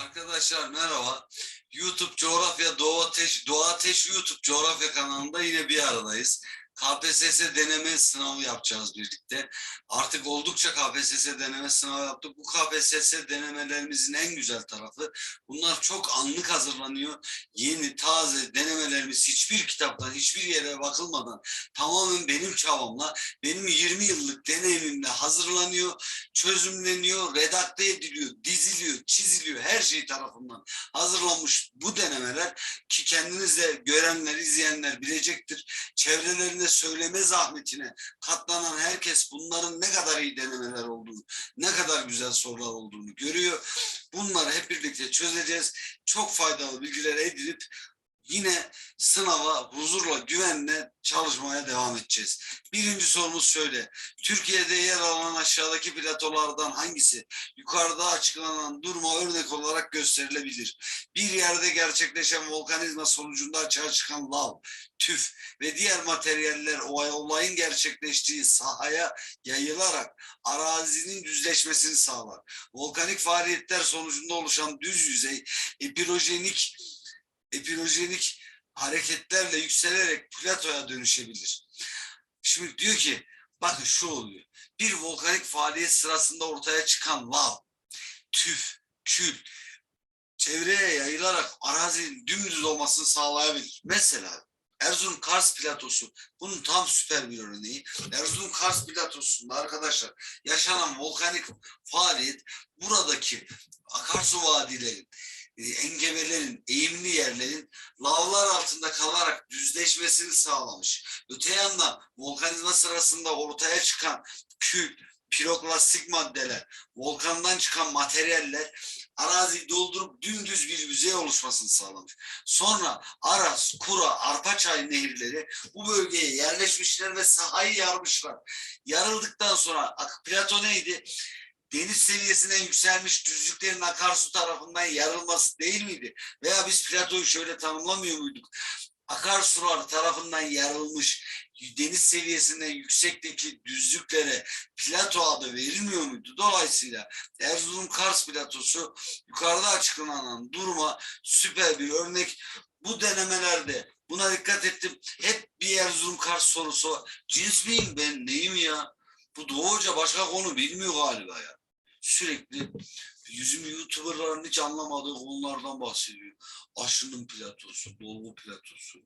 Arkadaşlar merhaba. YouTube Coğrafya Doğa Ateş, Doğa Ateş YouTube Coğrafya kanalında yine bir aradayız. KPSS deneme sınavı yapacağız birlikte. Artık oldukça KPSS deneme sınavı yaptık. Bu KPSS denemelerimizin en güzel tarafı bunlar çok anlık hazırlanıyor. Yeni, taze denemelerimiz hiçbir kitaptan, hiçbir yere bakılmadan tamamen benim çabamla, benim 20 yıllık deneyimimle hazırlanıyor, çözümleniyor, redakte ediliyor, diziliyor, çiziliyor her şey tarafından hazırlanmış bu denemeler ki kendiniz de görenler, izleyenler bilecektir. Çevrelerine söyleme zahmetine katlanan herkes bunların ne kadar iyi denemeler olduğunu, ne kadar güzel sorular olduğunu görüyor. Bunları hep birlikte çözeceğiz. Çok faydalı bilgiler edinip yine sınava huzurla, güvenle çalışmaya devam edeceğiz. Birinci sorumuz şöyle. Türkiye'de yer alan aşağıdaki platolardan hangisi yukarıda açıklanan duruma örnek olarak gösterilebilir? Bir yerde gerçekleşen volkanizma sonucunda açığa çıkan lav, tüf ve diğer materyaller olay- olayın gerçekleştiği sahaya yayılarak arazinin düzleşmesini sağlar. Volkanik faaliyetler sonucunda oluşan düz yüzey epirojenik epirojenik hareketlerle yükselerek platoya dönüşebilir. Şimdi diyor ki bakın şu oluyor. Bir volkanik faaliyet sırasında ortaya çıkan lav, tüf, kül çevreye yayılarak arazinin dümdüz olmasını sağlayabilir. Mesela Erzurum Kars platosu bunun tam süper bir örneği. Erzurum Kars platosunda arkadaşlar yaşanan volkanik faaliyet buradaki akarsu vadilerin, e, engebelerin, yerlerin lavlar altında kalarak düzleşmesini sağlamış. Öte yandan volkanizma sırasında ortaya çıkan kül, piroklastik maddeler, volkandan çıkan materyaller araziyi doldurup dümdüz bir yüzey oluşmasını sağlamış. Sonra Aras, Kura, Arpaçay nehirleri bu bölgeye yerleşmişler ve sahayı yarmışlar. Yarıldıktan sonra plato neydi? Deniz seviyesinden yükselmiş düzlüklerin akarsu tarafından yarılması değil miydi? Veya biz platoyu şöyle tanımlamıyor muyduk? Akarsular tarafından yarılmış deniz seviyesinden yüksekteki düzlüklere plato adı verilmiyor muydu? Dolayısıyla Erzurum Kars platosu yukarıda açıklanan duruma süper bir örnek. Bu denemelerde buna dikkat ettim. Hep bir Erzurum Kars sorusu. Cins miyim ben neyim ya? Bu Doğu Hoca başka konu bilmiyor galiba ya. Sürekli yüzüm YouTuber'ların hiç anlamadığı konulardan bahsediyor. Aşının platosu, dolgu platosu,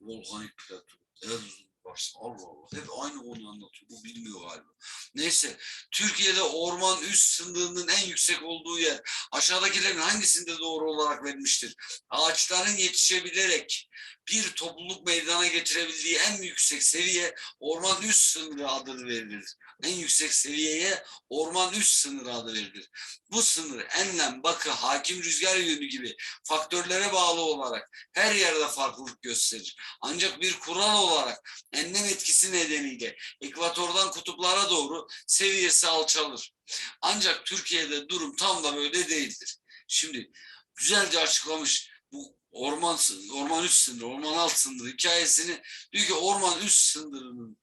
volkanik plato, Erzurum Kars. Allah Allah. Hep aynı konuyu anlatıyor. Bu bilmiyor galiba. Neyse. Türkiye'de orman üst sınırının en yüksek olduğu yer aşağıdakilerin hangisinde doğru olarak verilmiştir? Ağaçların yetişebilerek bir topluluk meydana getirebildiği en yüksek seviye orman üst sınırı adı verilir. En yüksek seviyeye orman üst sınırı adı verilir. Bu sınır enlem, bakı, hakim rüzgar yönü gibi faktörlere bağlı olarak her yerde farklılık gösterir. Ancak bir kural olarak enlem etkisi nedeniyle ekvatordan kutuplara doğru seviyesi alçalır. Ancak Türkiye'de durum tam da böyle değildir. Şimdi güzelce açıklamış bu orman orman üst sınırı, orman alt sınırı hikayesini diyor ki orman üst sınırının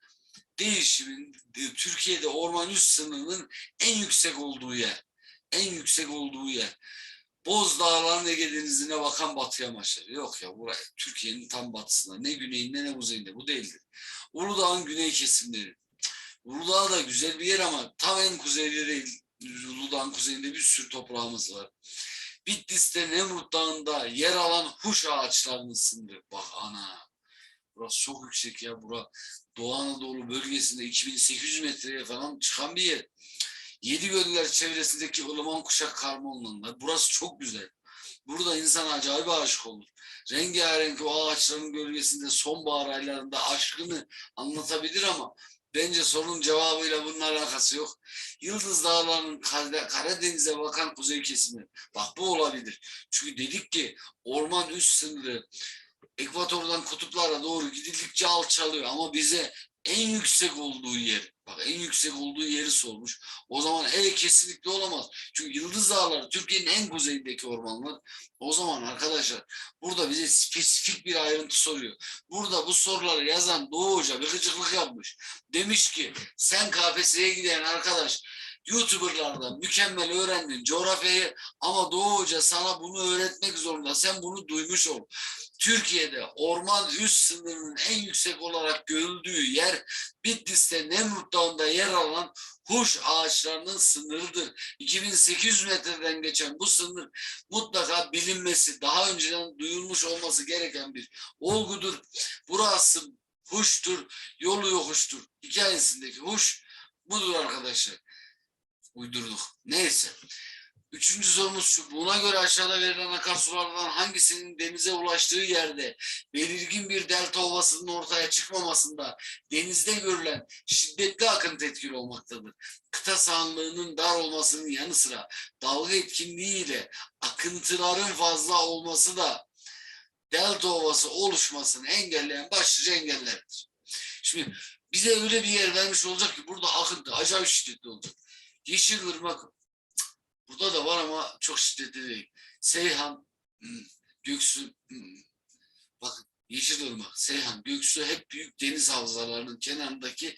değişimin e, Türkiye'de orman üst sınırının en yüksek olduğu yer. En yüksek olduğu yer. Boz Dağları'nın Ege Denizi'ne bakan batıya maçları. Yok ya buraya Türkiye'nin tam batısında ne güneyinde ne kuzeyinde bu değildir. Uludağ'ın güney kesimleri. Uludağ da güzel bir yer ama tam en kuzeyde değil. Uludağ'ın kuzeyinde bir sürü toprağımız var. Bitlis'te Nemrut Dağı'nda yer alan huş ağaçlarının sınırı. Bak ana. Burası çok yüksek ya. Bura Doğu Anadolu bölgesinde 2800 metreye falan çıkan bir yer. Yedi göller çevresindeki ılıman kuşak karma Burası çok güzel. Burada insan acayip aşık olur. Rengarenk o ağaçların gölgesinde sonbahar aylarında aşkını anlatabilir ama bence sorunun cevabıyla bunun alakası yok. Yıldız Dağları'nın Kar- Karadeniz'e bakan kuzey kesimi. Bak bu olabilir. Çünkü dedik ki orman üst sınırı ekvatordan kutuplara doğru gidildikçe alçalıyor ama bize en yüksek olduğu yer, bak en yüksek olduğu yeri sormuş. O zaman E kesinlikle olamaz. Çünkü Yıldız Dağları Türkiye'nin en kuzeyindeki ormanlar. O zaman arkadaşlar burada bize spesifik bir ayrıntı soruyor. Burada bu soruları yazan Doğu Hoca bir gıcıklık yapmış. Demiş ki sen KPSS'ye giden arkadaş YouTuber'lardan mükemmel öğrendin coğrafyayı ama Doğu Hoca sana bunu öğretmek zorunda. Sen bunu duymuş ol. Türkiye'de orman üst sınırının en yüksek olarak görüldüğü yer Bitlis'te Nemrut Dağı'nda yer alan huş ağaçlarının sınırıdır. 2800 metreden geçen bu sınır mutlaka bilinmesi, daha önceden duyulmuş olması gereken bir olgudur. Burası huştur, yolu yokuştur. Hikayesindeki huş budur arkadaşlar. Uydurduk. Neyse. Üçüncü sorumuz şu. Buna göre aşağıda verilen akarsulardan hangisinin denize ulaştığı yerde belirgin bir delta ovasının ortaya çıkmamasında denizde görülen şiddetli akıntı etkili olmaktadır. Kıta sahanlığının dar olmasının yanı sıra dalga etkinliğiyle akıntıların fazla olması da delta ovası oluşmasını engelleyen başlıca engellerdir. Şimdi bize öyle bir yer vermiş olacak ki burada akıntı acayip şiddetli olacak. Yeşilırmak cık, burada da var ama çok şiddetli değil. Seyhan, Göksu, bakın Yeşilırmak, Seyhan, Göksu hep büyük deniz havzalarının kenarındaki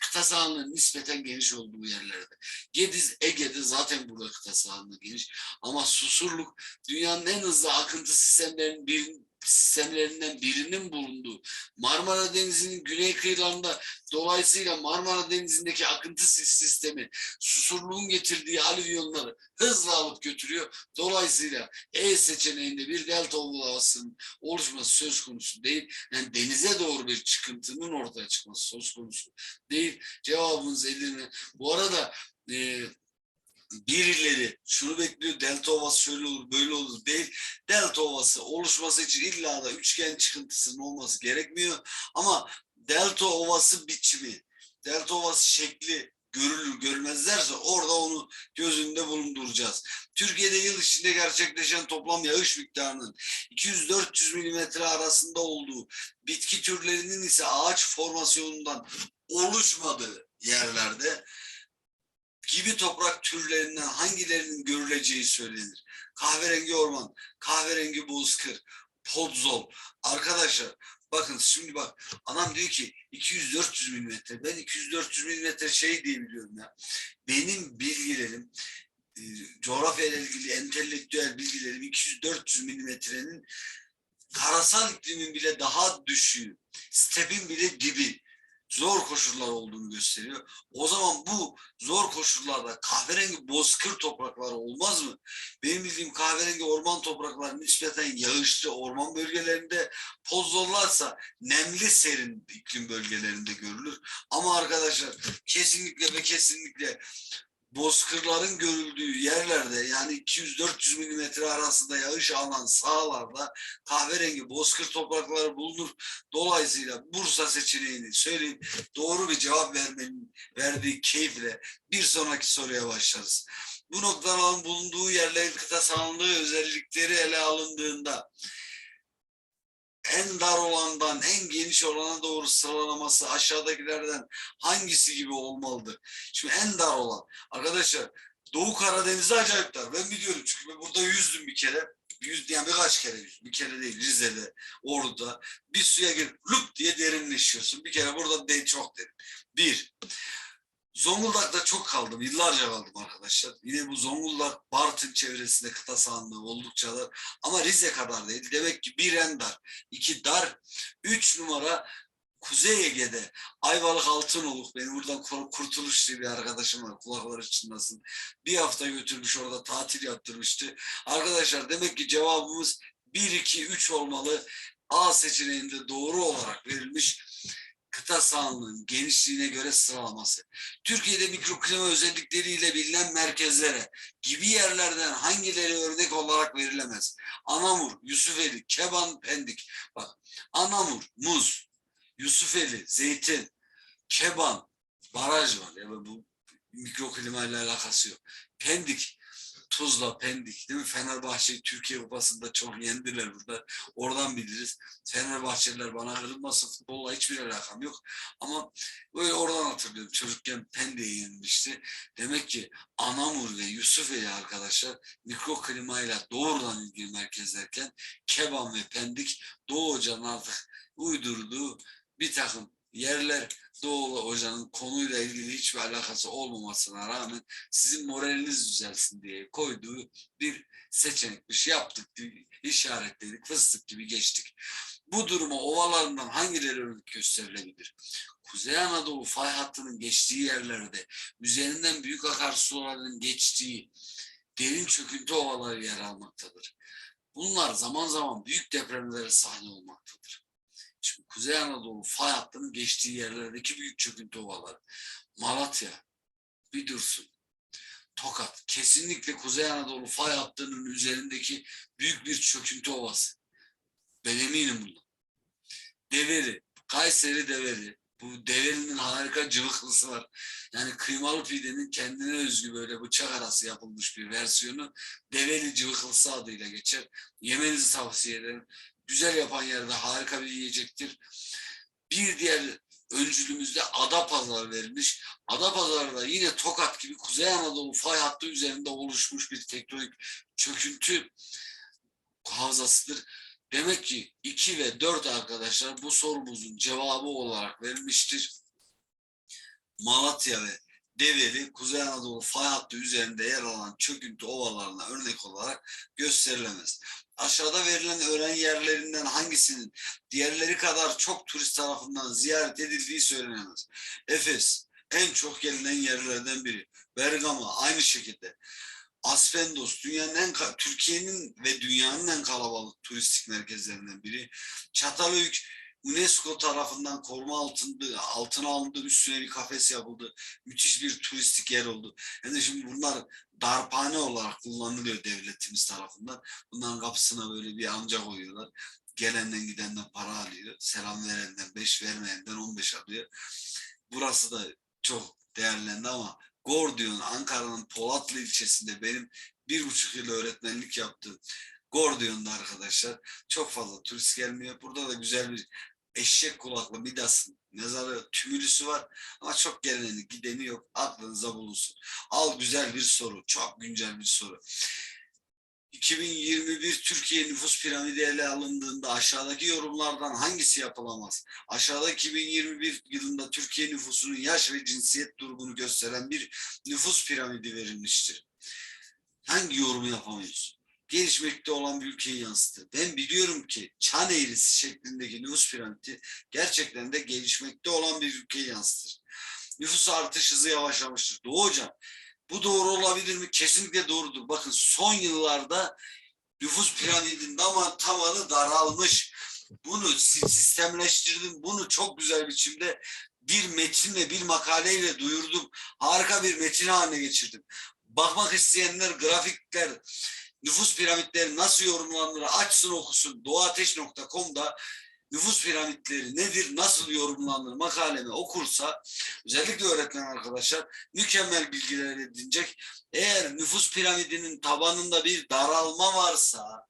kıta sahanlığının nispeten geniş olduğu yerlerde. Gediz, Ege'de zaten burada kıta sahanlığı geniş. Ama Susurluk dünyanın en hızlı akıntı sistemlerinin bir, sistemlerinden birinin bulunduğu Marmara Denizi'nin güney kıyılarında dolayısıyla Marmara Denizi'ndeki akıntı sis- sistemi susurluğun getirdiği alüvyonları hızla alıp götürüyor. Dolayısıyla E seçeneğinde bir delta ovasının oluşması söz konusu değil. Yani denize doğru bir çıkıntının ortaya çıkması söz konusu değil. Cevabımız Edirne. Bu arada e, birileri şunu bekliyor delta ovası şöyle olur böyle olur değil. Delta ovası oluşması için illa da üçgen çıkıntısının olması gerekmiyor. Ama delta ovası biçimi, delta ovası şekli görülür görülmezlerse orada onu göz önünde bulunduracağız. Türkiye'de yıl içinde gerçekleşen toplam yağış miktarının 200-400 milimetre arasında olduğu, bitki türlerinin ise ağaç formasyonundan oluşmadığı yerlerde gibi toprak türlerinden hangilerinin görüleceği söylenir. Kahverengi orman, kahverengi bozkır, podzol. Arkadaşlar bakın şimdi bak adam diyor ki 200-400 milimetre. Ben 200-400 milimetre şey diye biliyorum ya. Benim bilgilerim e, coğrafya ile ilgili entelektüel bilgilerim 200-400 milimetrenin karasal iklimin bile daha düşüğü, stepin bile dibi zor koşullar olduğunu gösteriyor. O zaman bu zor koşullarda kahverengi bozkır toprakları olmaz mı? Benim bildiğim kahverengi orman toprakları nispeten yağışlı orman bölgelerinde, pozzollarsa nemli serin iklim bölgelerinde görülür. Ama arkadaşlar kesinlikle ve kesinlikle bozkırların görüldüğü yerlerde yani 200-400 milimetre arasında yağış alan sahalarda kahverengi bozkır toprakları bulunur. Dolayısıyla Bursa seçeneğini söyleyeyim. Doğru bir cevap vermenin verdiği keyifle bir sonraki soruya başlarız. Bu noktaların bulunduğu yerlerin kıta sahanlığı özellikleri ele alındığında en dar olandan en geniş olana doğru sıralaması aşağıdakilerden hangisi gibi olmalıdır? Şimdi en dar olan arkadaşlar Doğu Karadeniz'de acayip dar. Ben biliyorum çünkü ben burada yüzdüm bir kere. Yüz, yani birkaç kere yüzdüm. Bir kere değil Rize'de, Ordu'da. Bir suya girip lup diye derinleşiyorsun. Bir kere burada değil çok derin. Bir. Zonguldak'ta çok kaldım. Yıllarca kaldım arkadaşlar. Yine bu Zonguldak, Bartın çevresinde kıta sahanlığı oldukça dar. Ama Rize kadar değil. Demek ki bir en dar. iki dar. Üç numara Kuzey Ege'de Ayvalık Altınoluk benim buradan Kur- Kurtuluş diye bir arkadaşım var kulakları çınlasın. Bir hafta götürmüş orada tatil yaptırmıştı. Arkadaşlar demek ki cevabımız 1, 2, 3 olmalı. A seçeneğinde doğru olarak verilmiş kıta sahanlığının genişliğine göre sıralaması. Türkiye'de mikroklima özellikleriyle bilinen merkezlere gibi yerlerden hangileri örnek olarak verilemez? Anamur, Yusufeli, Keban, Pendik. Bak Anamur, muz, Yusufeli, zeytin, Keban, baraj var. Yani bu mikroklima ile alakası yok. Pendik, Tuzla, Pendik değil mi? Fenerbahçe Türkiye Kupası'nda çok yendiler burada. Oradan biliriz. Fenerbahçeliler bana kırılmasın. Futbolla hiçbir alakam yok. Ama böyle oradan hatırlıyorum. Çocukken Pendik'e yenilmişti. Demek ki Anamur ve Yusufeli arkadaşlar mikroklimayla doğrudan ilgili merkezlerken Keban ve Pendik Doğu Hoca'nın artık uydurduğu bir takım yerler Doğulu Hoca'nın konuyla ilgili hiçbir alakası olmamasına rağmen sizin moraliniz düzelsin diye koyduğu bir seçenekmiş. Yaptık, işaretledik, fıstık gibi geçtik. Bu duruma ovalarından hangileri örnek gösterilebilir? Kuzey Anadolu fay hattının geçtiği yerlerde üzerinden büyük akarsuların geçtiği derin çöküntü ovaları yer almaktadır. Bunlar zaman zaman büyük depremlere sahne olmaktadır. Şimdi Kuzey Anadolu fay hattının geçtiği yerlerdeki büyük çöküntü ovaları. Malatya, bir dursun. Tokat, kesinlikle Kuzey Anadolu fay hattının üzerindeki büyük bir çöküntü ovası. Ben eminim bundan. Deveri, Kayseri Deveri. Bu Deveri'nin harika cıvıklısı var. Yani kıymalı pidenin kendine özgü böyle bıçak arası yapılmış bir versiyonu Develi cıvıklısı adıyla geçer. Yemenizi tavsiye ederim. Güzel yapan yerde harika bir yiyecektir. Bir diğer öncülümüzde Adapazarı verilmiş. Adapazarı da yine Tokat gibi Kuzey Anadolu fay hattı üzerinde oluşmuş bir tektonik çöküntü havzasıdır. Demek ki 2 ve 4 arkadaşlar bu sorumuzun cevabı olarak verilmiştir. Malatya ve Develi Kuzey Anadolu fay hattı üzerinde yer alan çöküntü ovalarına örnek olarak gösterilemez. Aşağıda verilen öğren yerlerinden hangisinin diğerleri kadar çok turist tarafından ziyaret edildiği söylenemez. Efes en çok gelinen yerlerden biri. Bergama aynı şekilde. Aspendos dünyanın en Türkiye'nin ve dünyanın en kalabalık turistik merkezlerinden biri. Çatalhöyük UNESCO tarafından koruma altında altına alındı, üstüne bir kafes yapıldı. Müthiş bir turistik yer oldu. De şimdi bunlar darphane olarak kullanılıyor devletimiz tarafından. Bunların kapısına böyle bir amca koyuyorlar. Gelenden gidenden para alıyor. Selam verenden 5 vermeyenden 15 alıyor. Burası da çok değerlendi ama Gordiyon Ankara'nın Polatlı ilçesinde benim bir buçuk yıl öğretmenlik yaptığım Gordion'da arkadaşlar çok fazla turist gelmiyor. Burada da güzel bir eşek kulaklı Midas'ın mezarı tümülüsü var ama çok geleni gideni yok. Aklınıza bulunsun. Al güzel bir soru. Çok güncel bir soru. 2021 Türkiye nüfus piramidi ele alındığında aşağıdaki yorumlardan hangisi yapılamaz? Aşağıda 2021 yılında Türkiye nüfusunun yaş ve cinsiyet durumunu gösteren bir nüfus piramidi verilmiştir. Hangi yorumu yapamayız? Gelişmekte olan bir ülkeyi yansıtır. Ben biliyorum ki çan eğrisi şeklindeki nüfus piramidi gerçekten de gelişmekte olan bir ülkeyi yansıtır. Nüfus artış hızı yavaşlamıştır. Doğu hocam bu doğru olabilir mi? Kesinlikle doğrudur. Bakın son yıllarda nüfus piramidinin ama tavanı daralmış. Bunu si- sistemleştirdim. Bunu çok güzel biçimde bir metinle, bir makaleyle duyurdum. Harika bir metin haline getirdim. Bakmak isteyenler grafikler, nüfus piramitleri nasıl yorumlanır açsın okusun. doğateş.com'da nüfus piramitleri nedir, nasıl yorumlanır makalemi okursa özellikle öğretmen arkadaşlar mükemmel bilgiler edinecek. Eğer nüfus piramidinin tabanında bir daralma varsa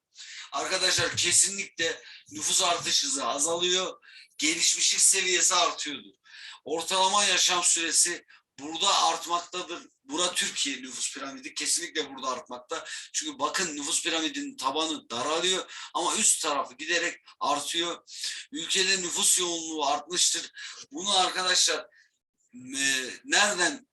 arkadaşlar kesinlikle nüfus artış hızı azalıyor. Gelişmişlik seviyesi artıyordur. Ortalama yaşam süresi burada artmaktadır. Bura Türkiye nüfus piramidi kesinlikle burada artmakta. Çünkü bakın nüfus piramidinin tabanı daralıyor ama üst tarafı giderek artıyor. Ülkede nüfus yoğunluğu artmıştır. Bunu arkadaşlar e, nereden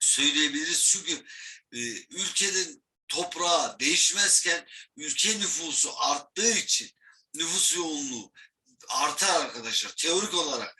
söyleyebiliriz? Çünkü e, ülkenin toprağı değişmezken ülke nüfusu arttığı için nüfus yoğunluğu artar arkadaşlar. Teorik olarak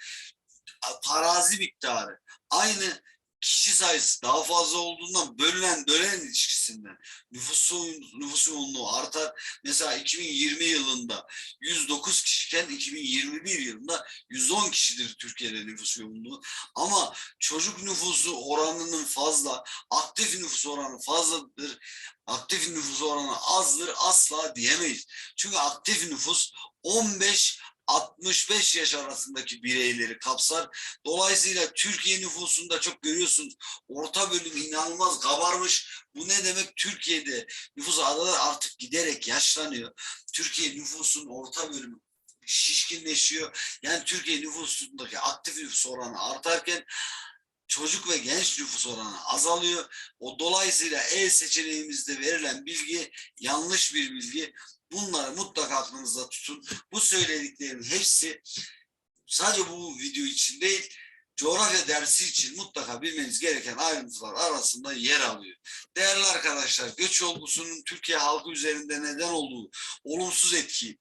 parazi miktarı aynı kişi sayısı daha fazla olduğundan bölünen bölen ilişkisinden nüfus, yoğun- nüfus yoğunluğu artar. Mesela 2020 yılında 109 kişiken 2021 yılında 110 kişidir Türkiye'de nüfus yoğunluğu. Ama çocuk nüfusu oranının fazla, aktif nüfus oranı fazladır. Aktif nüfus oranı azdır asla diyemeyiz. Çünkü aktif nüfus 15 65 yaş arasındaki bireyleri kapsar. Dolayısıyla Türkiye nüfusunda çok görüyorsunuz orta bölüm inanılmaz kabarmış. Bu ne demek? Türkiye'de nüfus adalar artık giderek yaşlanıyor. Türkiye nüfusun orta bölümü şişkinleşiyor. Yani Türkiye nüfusundaki aktif nüfus oranı artarken çocuk ve genç nüfus oranı azalıyor. O dolayısıyla E seçeneğimizde verilen bilgi yanlış bir bilgi. Bunları mutlaka aklınızda tutun. Bu söylediklerin hepsi sadece bu video için değil, coğrafya dersi için mutlaka bilmeniz gereken ayrıntılar arasında yer alıyor. Değerli arkadaşlar, göç olgusunun Türkiye halkı üzerinde neden olduğu olumsuz etkiyi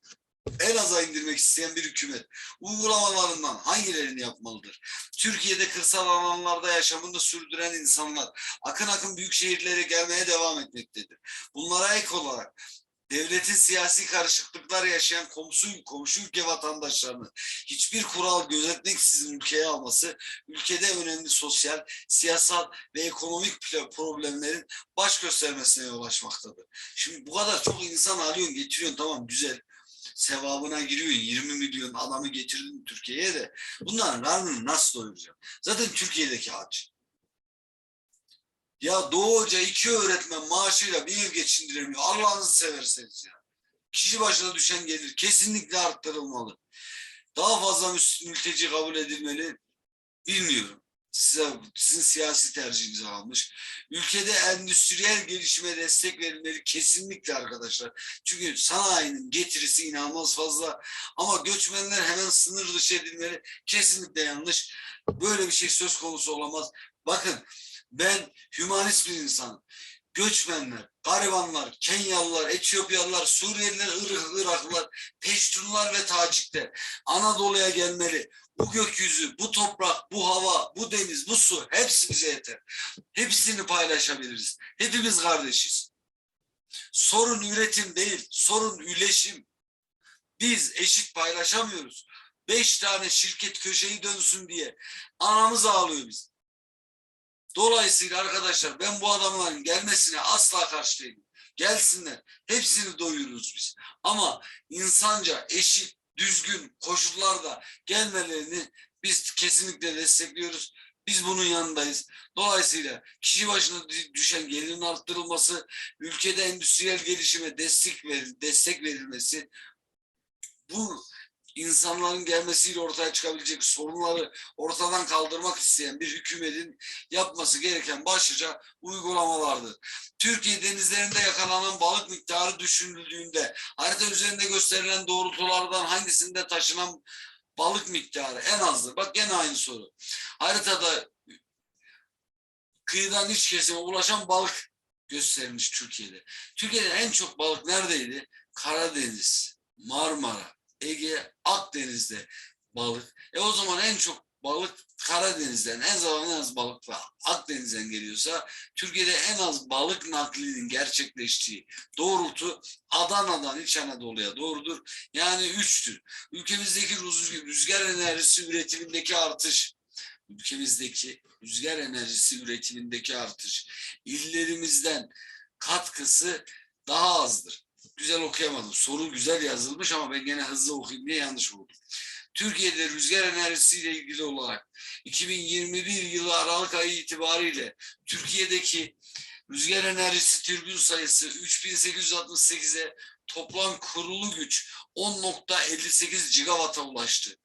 en aza indirmek isteyen bir hükümet uygulamalarından hangilerini yapmalıdır? Türkiye'de kırsal alanlarda yaşamını sürdüren insanlar akın akın büyük şehirlere gelmeye devam etmektedir. Bunlara ek olarak devletin siyasi karışıklıklar yaşayan komşu, komşu ülke vatandaşlarını hiçbir kural gözetmeksizin ülkeye alması ülkede önemli sosyal, siyasal ve ekonomik problemlerin baş göstermesine yol açmaktadır. Şimdi bu kadar çok insan alıyorsun, getiriyorsun tamam güzel. Sevabına giriyorsun 20 milyon adamı getirdin Türkiye'ye de bunların karnını nasıl doyuracaksın? Zaten Türkiye'deki aç. Ya Doğu Hoca iki öğretmen maaşıyla bir yıl geçindiremiyor. Allah'ınızı severseniz ya. Kişi başına düşen gelir kesinlikle arttırılmalı. Daha fazla mülteci kabul edilmeli. Bilmiyorum. Size, sizin siyasi tercihinize kalmış. Ülkede endüstriyel gelişime destek verilmeli kesinlikle arkadaşlar. Çünkü sanayinin getirisi inanılmaz fazla. Ama göçmenler hemen sınır dışı edilmeli. Kesinlikle yanlış. Böyle bir şey söz konusu olamaz. Bakın ben hümanist bir insanım. Göçmenler, garibanlar, Kenyalılar, Etiyopyalılar, Suriyeliler, Irak, Iraklılar, Peştunlar ve Tacikler Anadolu'ya gelmeli. Bu gökyüzü, bu toprak, bu hava, bu deniz, bu su hepsi bize yeter. Hepsini paylaşabiliriz. Hepimiz kardeşiz. Sorun üretim değil, sorun üleşim. Biz eşit paylaşamıyoruz. Beş tane şirket köşeyi dönsün diye anamız ağlıyor biz. Dolayısıyla arkadaşlar ben bu adamların gelmesine asla karşı değilim. Gelsinler. Hepsini doyururuz biz. Ama insanca, eşit, düzgün koşullarda gelmelerini biz kesinlikle destekliyoruz. Biz bunun yanındayız. Dolayısıyla kişi başına dü- düşen gelirin arttırılması, ülkede endüstriyel gelişime destek, ver, destek verilmesi, bu insanların gelmesiyle ortaya çıkabilecek sorunları ortadan kaldırmak isteyen bir hükümetin yapması gereken başlıca uygulamalardır. Türkiye denizlerinde yakalanan balık miktarı düşünüldüğünde harita üzerinde gösterilen doğrultulardan hangisinde taşınan balık miktarı en azdır? Bak gene aynı soru. Haritada kıyıdan iç kesime ulaşan balık gösterilmiş Türkiye'de. Türkiye'de en çok balık neredeydi? Karadeniz, Marmara, Ege, Akdeniz'de balık. E o zaman en çok balık Karadeniz'den, en zaman en az balıkla Akdeniz'den geliyorsa Türkiye'de en az balık naklinin gerçekleştiği doğrultu Adana'dan İç Anadolu'ya doğrudur. Yani üçtür. Ülkemizdeki rüzgar enerjisi üretimindeki artış, ülkemizdeki rüzgar enerjisi üretimindeki artış illerimizden katkısı daha azdır. Güzel okuyamadım. Soru güzel yazılmış ama ben gene hızlı okuyayım diye yanlış buldum. Türkiye'de rüzgar enerjisiyle ilgili olarak 2021 yılı Aralık ayı itibariyle Türkiye'deki rüzgar enerjisi türbün sayısı 3868'e toplam kurulu güç 10.58 gigawata ulaştı.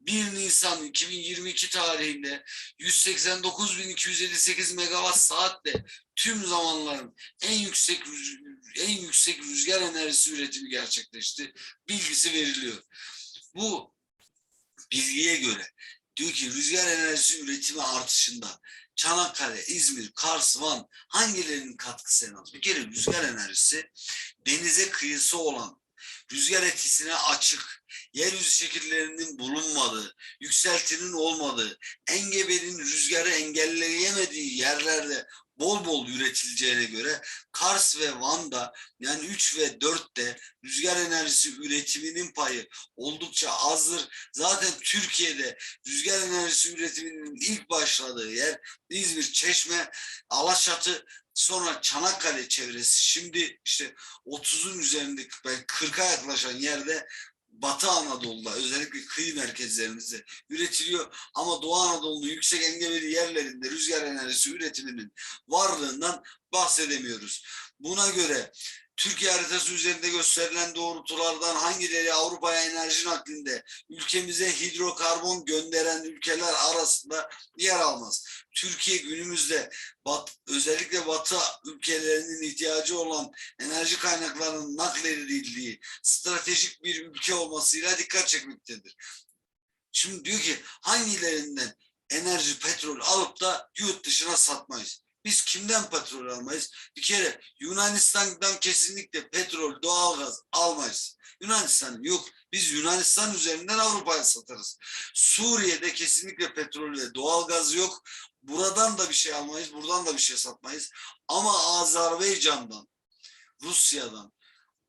1 Nisan 2022 tarihinde 189.258 megawatt saatle tüm zamanların en yüksek en yüksek rüzgar enerjisi üretimi gerçekleşti. Bilgisi veriliyor. Bu bilgiye göre diyor ki rüzgar enerjisi üretimi artışında Çanakkale, İzmir, Kars, Van hangilerinin katkısı en az? Bir kere rüzgar enerjisi denize kıyısı olan, rüzgar etkisine açık, yeryüzü şekillerinin bulunmadığı, yükseltinin olmadığı, engebenin rüzgarı engelleyemediği yerlerde bol bol üretileceğine göre Kars ve Van'da yani 3 ve 4'te rüzgar enerjisi üretiminin payı oldukça azdır. Zaten Türkiye'de rüzgar enerjisi üretiminin ilk başladığı yer İzmir, Çeşme, Alaşatı, sonra Çanakkale çevresi. Şimdi işte 30'un üzerinde belki 40'a yaklaşan yerde Batı Anadolu'da özellikle kıyı merkezlerimizde üretiliyor ama Doğu Anadolu'nun yüksek engebeli yerlerinde rüzgar enerjisi üretiminin varlığından bahsedemiyoruz. Buna göre Türkiye haritası üzerinde gösterilen doğrultulardan hangileri Avrupa'ya enerji naklinde ülkemize hidrokarbon gönderen ülkeler arasında yer almaz. Türkiye günümüzde bat, özellikle Batı ülkelerinin ihtiyacı olan enerji kaynaklarının nakledildiği stratejik bir ülke olmasıyla dikkat çekmektedir. Şimdi diyor ki hangilerinden enerji, petrol alıp da yurt dışına satmayız. Biz kimden petrol almayız? Bir kere Yunanistan'dan kesinlikle petrol, doğalgaz almayız. Yunanistan yok. Biz Yunanistan üzerinden Avrupa'ya satarız. Suriye'de kesinlikle petrol ve doğalgaz yok. Buradan da bir şey almayız, buradan da bir şey satmayız. Ama Azerbaycan'dan, Rusya'dan,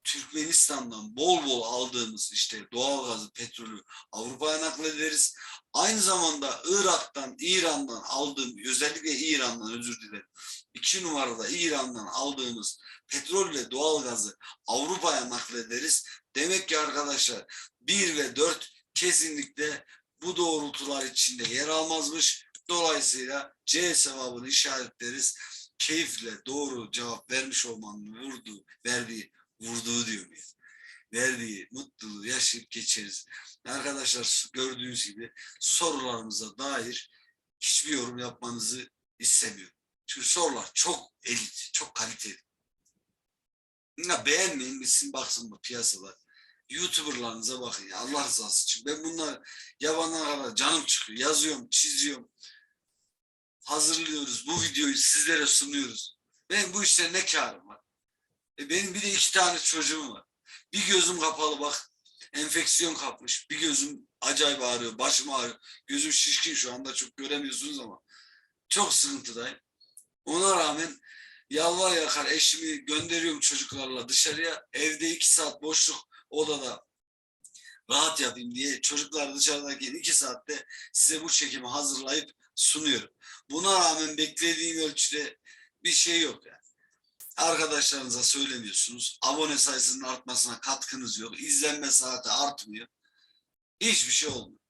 Türkmenistan'dan bol bol aldığımız işte doğalgazı, petrolü Avrupa'ya naklederiz. Aynı zamanda Irak'tan, İran'dan aldığım, özellikle İran'dan özür dilerim. İki numarada İran'dan aldığımız petrol ve doğalgazı Avrupa'ya naklederiz. Demek ki arkadaşlar 1 ve 4 kesinlikle bu doğrultular içinde yer almazmış. Dolayısıyla C sevabını işaretleriz. Keyifle doğru cevap vermiş olmanın vurduğu, verdiği, vurduğu diyorum ya. Verdiği mutluluğu yaşayıp geçeriz. Arkadaşlar gördüğünüz gibi sorularımıza dair hiçbir yorum yapmanızı istemiyorum. Çünkü sorular çok elit, çok kaliteli. Ya beğenmeyin gitsin baksın bu piyasada. YouTuber'larınıza bakın ya Allah rızası için. Ben bunlar yabanlar kadar canım çıkıyor. Yazıyorum, çiziyorum. Hazırlıyoruz. Bu videoyu sizlere sunuyoruz. Ben bu işte ne karım var? E benim bir de iki tane çocuğum var. Bir gözüm kapalı bak. Enfeksiyon kapmış. Bir gözüm acayip ağrıyor. Başım ağrıyor. Gözüm şişkin şu anda çok göremiyorsunuz ama. Çok sıkıntıdayım. Ona rağmen yalvar yakar eşimi gönderiyorum çocuklarla dışarıya. Evde iki saat boşluk odada rahat yapayım diye çocuklar dışarıdayken iki saatte size bu çekimi hazırlayıp sunuyorum. Buna rağmen beklediğim ölçüde bir şey yok yani. Arkadaşlarınıza söylemiyorsunuz. Abone sayısının artmasına katkınız yok. İzlenme saati artmıyor. Hiçbir şey olmuyor.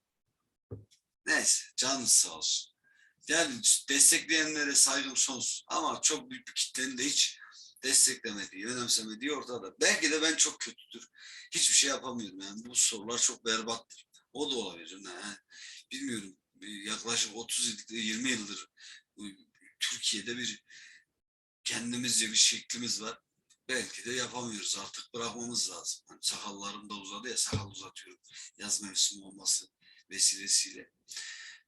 Neyse canınız sağ olsun. Yani destekleyenlere saygım sonsuz. Ama çok büyük bir kitlenin de hiç desteklemediği, önemsemediği ortada. Belki de ben çok kötüdür. Hiçbir şey yapamıyorum yani. Bu sorular çok berbattır. O da olabilir. Yani bilmiyorum. Yaklaşık 30 yıldır, 20 yıldır Türkiye'de bir kendimizce bir şeklimiz var. Belki de yapamıyoruz artık bırakmamız lazım. Hani sakallarım da uzadı ya sakal uzatıyorum. Yaz mevsimi olması vesilesiyle.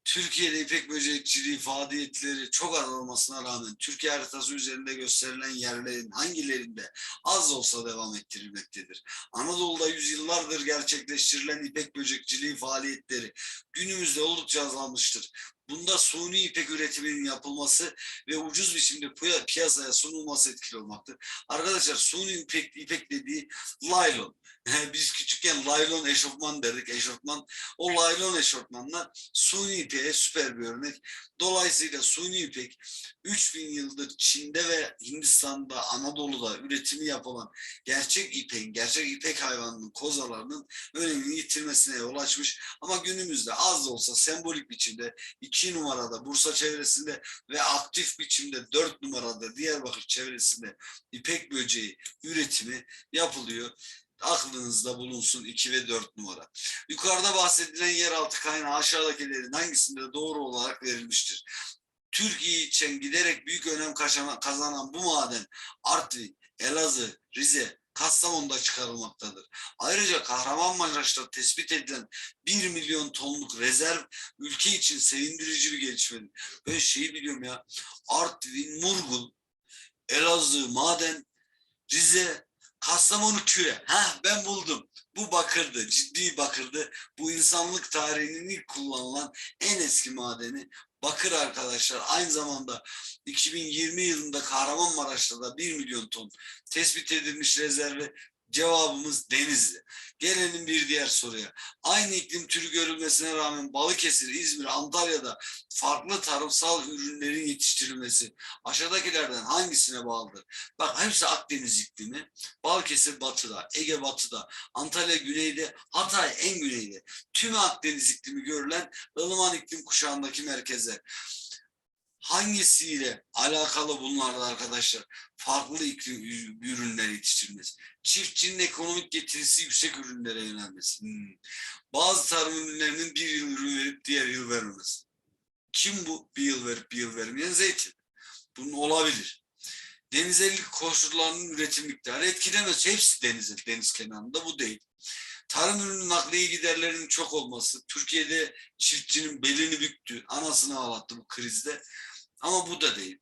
Türkiye'de ipek böcekçiliği faaliyetleri çok az olmasına rağmen Türkiye haritası üzerinde gösterilen yerlerin hangilerinde az olsa devam ettirilmektedir. Anadolu'da yüzyıllardır gerçekleştirilen ipek böcekçiliği faaliyetleri günümüzde oldukça azalmıştır. Bunda suni ipek üretiminin yapılması ve ucuz biçimde piyasaya sunulması etkili olmaktır. Arkadaşlar suni ipek, ipek dediği laylon. Biz küçükken laylon eşofman derdik, eşofman. O laylon eşofmanlar suni ipeğe süper bir örnek. Dolayısıyla suni ipek 3000 yıldır Çin'de ve Hindistan'da, Anadolu'da üretimi yapılan gerçek ipeğin, gerçek ipek hayvanının kozalarının önemini yitirmesine yol açmış. Ama günümüzde az da olsa sembolik biçimde 2 numarada Bursa çevresinde ve aktif biçimde 4 numarada Diyarbakır çevresinde ipek böceği üretimi yapılıyor aklınızda bulunsun 2 ve 4 numara. Yukarıda bahsedilen yeraltı kaynağı aşağıdakilerin hangisinde doğru olarak verilmiştir? Türkiye için giderek büyük önem kazanan bu maden Artvin, Elazığ, Rize, Kastamonu'da çıkarılmaktadır. Ayrıca Kahramanmaraş'ta tespit edilen 1 milyon tonluk rezerv ülke için sevindirici bir gelişmedir. Ben şeyi biliyorum ya Artvin, Murgul, Elazığ, Maden, Rize, Kastamonu küre. Ha ben buldum. Bu bakırdı. Ciddi bakırdı. Bu insanlık tarihinin ilk kullanılan en eski madeni bakır arkadaşlar. Aynı zamanda 2020 yılında Kahramanmaraş'ta da 1 milyon ton tespit edilmiş rezervi Cevabımız Denizli. Gelelim bir diğer soruya. Aynı iklim türü görülmesine rağmen Balıkesir, İzmir, Antalya'da farklı tarımsal ürünlerin yetiştirilmesi aşağıdakilerden hangisine bağlıdır? Bak hepsi Akdeniz iklimi. Balıkesir batıda, Ege batıda, Antalya güneyde, Hatay en güneyde. Tüm Akdeniz iklimi görülen ılıman iklim kuşağındaki merkezler hangisiyle alakalı bunlarla arkadaşlar? Farklı iklim ürünler yetiştirilmesi. Çiftçinin ekonomik getirisi yüksek ürünlere yönelmesi. Hmm. Bazı tarım ürünlerinin bir yıl ürün verip diğer yıl vermemesi. Kim bu? Bir yıl verip bir yıl vermeyen zeytin. Bunun olabilir. Denizellik koşullarının üretim miktarı etkilemez. Hepsi deniz, deniz kenarında bu değil. Tarım ürünü nakliye giderlerinin çok olması, Türkiye'de çiftçinin belini büktü, anasını ağlattı bu krizde. Ama bu da değil.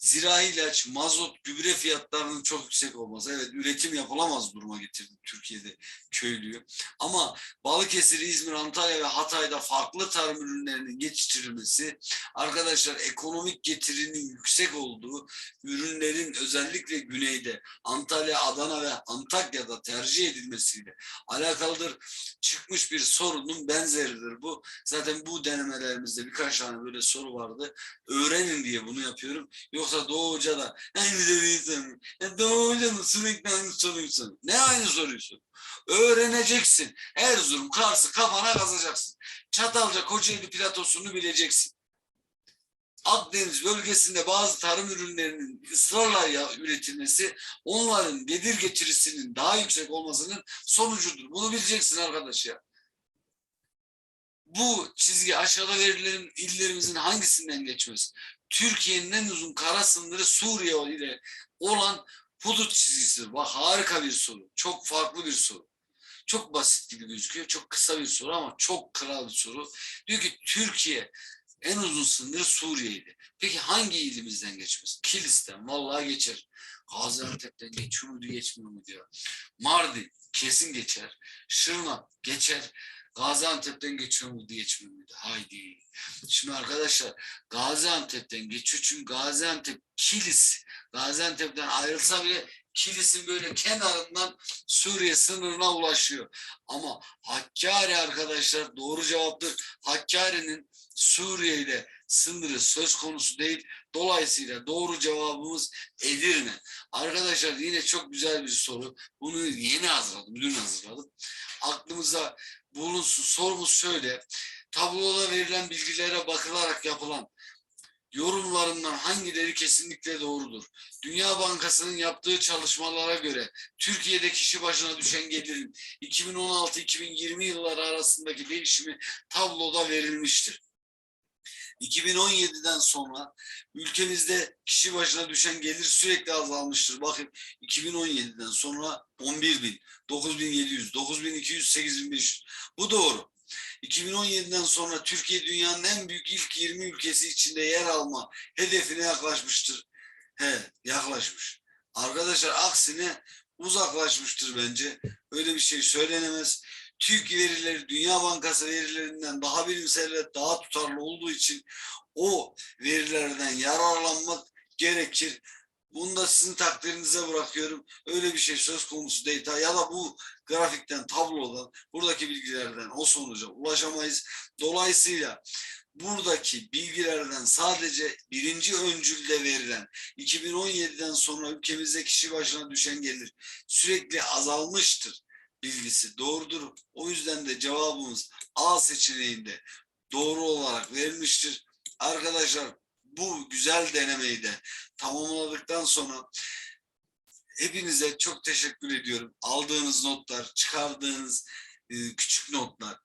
Zirai ilaç, mazot, gübre fiyatlarının çok yüksek olması. Evet üretim yapılamaz duruma getirdi Türkiye'de köylüyü. Ama Balıkesir, İzmir, Antalya ve Hatay'da farklı tarım ürünlerinin geçiştirilmesi, arkadaşlar ekonomik getirinin yüksek olduğu ürünlerin özellikle güneyde Antalya, Adana ve Antakya'da tercih edilmesiyle alakalıdır. Çıkmış bir sorunun benzeridir bu. Zaten bu denemelerimizde birkaç tane böyle soru vardı. Öğrenin diye bunu yapıyorum. Yoksa Doğu Hoca da aynı dediği sanırım. Ya Doğu sürekli aynı soruyu. Ne aynı soruyu soruyor? Öğreneceksin. Erzurum, Kars'ı kafana kazacaksın. Çatalca, Kocaeli platosunu bileceksin. Akdeniz bölgesinde bazı tarım ürünlerinin ısrarla üretilmesi onların gelir getirisinin daha yüksek olmasının sonucudur. Bunu bileceksin arkadaş ya. Bu çizgi aşağıda verilen illerimizin hangisinden geçmez? Türkiye'nin en uzun kara sınırı Suriye ile olan hudut çizgisidir. Bak harika bir soru. Çok farklı bir soru. Çok basit gibi gözüküyor. Çok kısa bir soru ama çok kral bir soru. Diyor ki Türkiye en uzun sınırı Suriye'ydi. Peki hangi ilimizden geçmez? Kilis'ten vallahi geçer. Gaziantep'ten geçiyor muydu geçmiyor mu diyor. Mardin kesin geçer. Şırnak geçer. Gaziantep'ten geçiyor muydu geçmiyor muydu? Haydi. Şimdi arkadaşlar Gaziantep'ten geçiyor çünkü Gaziantep Kilis. Gaziantep'ten ayrılsa bile Kilis'in böyle kenarından Suriye sınırına ulaşıyor. Ama Hakkari arkadaşlar doğru cevaptır. Hakkari'nin Suriye ile sınırı söz konusu değil. Dolayısıyla doğru cevabımız Edirne. Arkadaşlar yine çok güzel bir soru. Bunu yeni hazırladım, dün hazırladım. Aklımıza bulunsun. Sorumuz şöyle. Tabloda verilen bilgilere bakılarak yapılan yorumlarından hangileri kesinlikle doğrudur? Dünya Bankası'nın yaptığı çalışmalara göre Türkiye'de kişi başına düşen gelirin 2016-2020 yılları arasındaki değişimi tabloda verilmiştir. 2017'den sonra ülkemizde kişi başına düşen gelir sürekli azalmıştır. Bakın 2017'den sonra 11 bin, 9700, 9200, 8500. Bu doğru. 2017'den sonra Türkiye dünyanın en büyük ilk 20 ülkesi içinde yer alma hedefine yaklaşmıştır. He, yaklaşmış. Arkadaşlar aksine uzaklaşmıştır bence. Öyle bir şey söylenemez. TÜİK verileri Dünya Bankası verilerinden daha bilimsel ve daha tutarlı olduğu için o verilerden yararlanmak gerekir. Bunu da sizin takdirinize bırakıyorum. Öyle bir şey söz konusu değil. Ya da bu grafikten, tablodan, buradaki bilgilerden o sonuca ulaşamayız. Dolayısıyla buradaki bilgilerden sadece birinci öncülde verilen 2017'den sonra ülkemizde kişi başına düşen gelir sürekli azalmıştır bilgisi doğrudur. O yüzden de cevabımız A seçeneğinde doğru olarak verilmiştir. Arkadaşlar bu güzel denemeyi de tamamladıktan sonra hepinize çok teşekkür ediyorum. Aldığınız notlar, çıkardığınız e, küçük notlar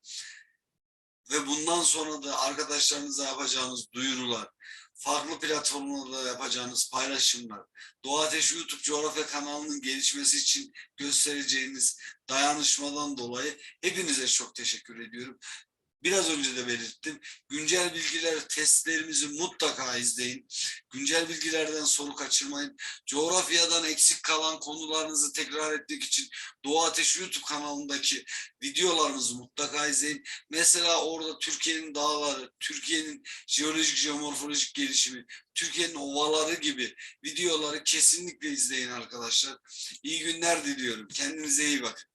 ve bundan sonra da arkadaşlarınıza yapacağınız duyurular, farklı platformlarda yapacağınız paylaşımlar, Doğa Ateş YouTube coğrafya kanalının gelişmesi için göstereceğiniz dayanışmadan dolayı hepinize çok teşekkür ediyorum. Biraz önce de belirttim. Güncel bilgiler testlerimizi mutlaka izleyin. Güncel bilgilerden soru kaçırmayın. Coğrafyadan eksik kalan konularınızı tekrar etmek için Doğu Ateş YouTube kanalındaki videolarımızı mutlaka izleyin. Mesela orada Türkiye'nin dağları, Türkiye'nin jeolojik, jeomorfolojik gelişimi, Türkiye'nin ovaları gibi videoları kesinlikle izleyin arkadaşlar. İyi günler diliyorum. Kendinize iyi bakın.